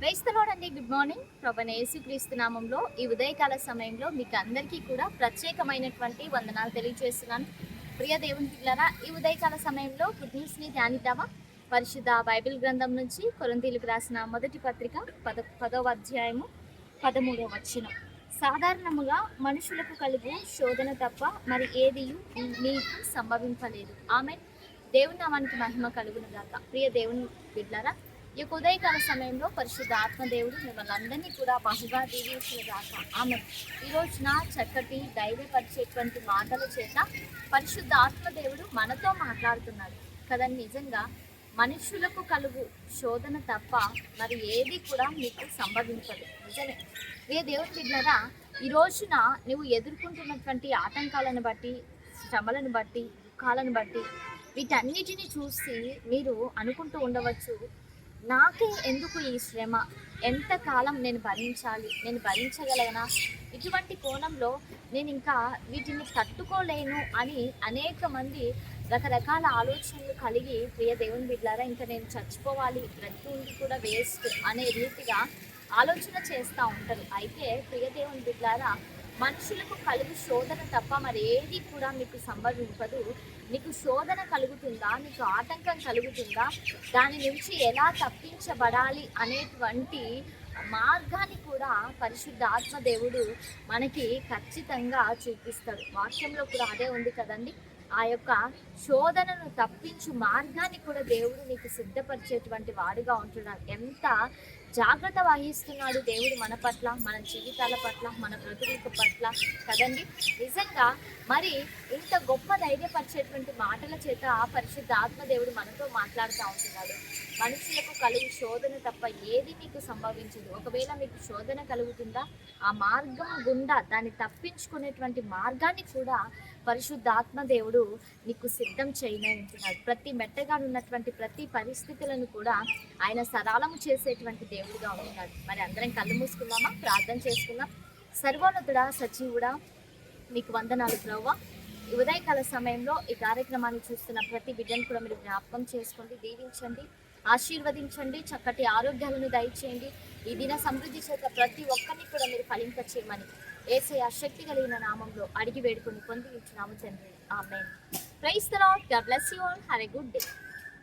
క్రైస్తలోడ్ అండి good morning. ప్రభన యేసుక్రీస్తు నామంలో ఈ ఉదయకాల సమయంలో మీకు అందరికీ కూడా ప్రత్యేకమైనటువంటి వందనాలు తెలియజేస్తున్నాను. ప్రియ దేవుని పిల్లరా ఈ ఉదయకాల సమయంలో గుడ్ న్యూస్ని ధ్యానిద్దామా? పరిశుద్ధ బైబిల్ గ్రంథం నుంచి కొరంతీలకు రాసిన మొదటి పత్రిక పద పదవ అధ్యాయము పదమూడవ వచ్చిన సాధారణముగా మనుషులకు కలుగు శోధన తప్ప మరి ఏది మీకు సంభవింపలేదు. ఆమె దేవుని నామానికి మహిమ కలుగును గాక. ప్రియ దేవుని బిడ్లారా ఈ యొక్క ఉదయకాల సమయంలో పరిశుద్ధ ఆత్మదేవుడు మిమ్మల్ని అందరినీ కూడా బహుగా దీవించిన గాక ఆమె ఈ రోజున చక్కటి ధైర్యపరిచేటువంటి మాటల చేత పరిశుద్ధ ఆత్మదేవుడు మనతో మాట్లాడుతున్నాడు. కదండి నిజంగా మనుషులకు కలుగు శోధన తప్ప మరి ఏది కూడా మీకు సంభవించదు నిజమే. ఏ దేవుని బిడ్డరా ఈ రోజున నువ్వు ఎదుర్కొంటున్నటువంటి ఆటంకాలను బట్టి శ్రమలను బట్టి దుఃఖాలను బట్టి వీటన్నిటిని చూసి మీరు అనుకుంటూ ఉండవచ్చు. నాకే ఎందుకు ఈ శ్రమ? ఎంతకాలం నేను భరించాలి? నేను భరించగలగనా? ఇటువంటి కోణంలో నేను ఇంకా వీటిని తట్టుకోలేను అని అనేక మంది రకరకాల ఆలోచనలు కలిగి ప్రియ దేవుని బిడ్డారా ఇంకా నేను చచ్చిపోవాలి బ్రతికి కూడా వేస్ట్ అనే రీతిగా ఆలోచన చేస్తూ ఉంటారు. అయితే ప్రియ దేవుని బిడ్డారా మనుషులకు కలుగు శోధన తప్ప మరి ఏది కూడా మీకు సంభవింపదు. నీకు శోధన కలుగుతుందా? నీకు ఆటంకం కలుగుతుందా? దాని నుంచి ఎలా తప్పించబడాలి అనేటువంటి మార్గాన్ని కూడా పరిశుద్ధ ఆత్మదేవుడు మనకి ఖచ్చితంగా చూపిస్తాడు. వాక్యంలో కూడా అదే ఉంది కదండి. ఆ యొక్క శోధనను తప్పించు మార్గాన్ని కూడా దేవుడు నీకు సిద్ధపరిచేటువంటి వాడుగా ఉంటున్నాడు. ఎంత జాగ్రత్త వహిస్తున్నాడు దేవుడు మన పట్ల మన జీవితాల పట్ల మన బ్రతుకు పట్ల కదండి? నిజంగా మరి ఇంత గొప్ప ధైర్యపరిచేటువంటి మాటల చేత పరిశుద్ధ ఆత్మదేవుడు మనతో మాట్లాడుతూ ఉంటున్నాడు. మనుషులకు కలుగు శోధన తప్ప ఏది మీకు సంభవించదు. ఒకవేళ మీకు శోధన కలుగుతుందా? ఆ మార్గం గుండా దాన్ని తప్పించుకునేటువంటి మార్గాన్ని కూడా పరిశుద్ధాత్మ దేవుడు నీకు సిద్ధం చేయనంటున్నాడు ప్రతి మెట్టగా ఉన్నటువంటి ప్రతి పరిస్థితులను కూడా ఆయన సరళము చేసేటువంటి దేవుడుగా ఉంటున్నాడు మరి అందరం కళ్ళు మూసుకుందామా? ప్రార్థన చేసుకుందాం. సర్వోన్నతుడా సజీవుడా మీకు వందనాలు ప్రవ్వ. ఉదయకాల సమయంలో ఈ కార్యక్రమాన్ని చూస్తున్న ప్రతి బిడ్డను కూడా మీరు జ్ఞాపకం చేసుకోండి దీవించండి ఆశీర్వదించండి చక్కటి ఆరోగ్యాలను దయచేయండి. ఈ దిన సమృద్ధి చేత ప్రతి ఒక్కరిని కూడా మీరు ఫలింప చేయమని ఏసే శక్తి కలిగిన నామంలో అడిగి వేడుకొని పొంది ఇచ్చినాము తండ్రి. ఆమె praise the lord. God bless you all. Have a good day.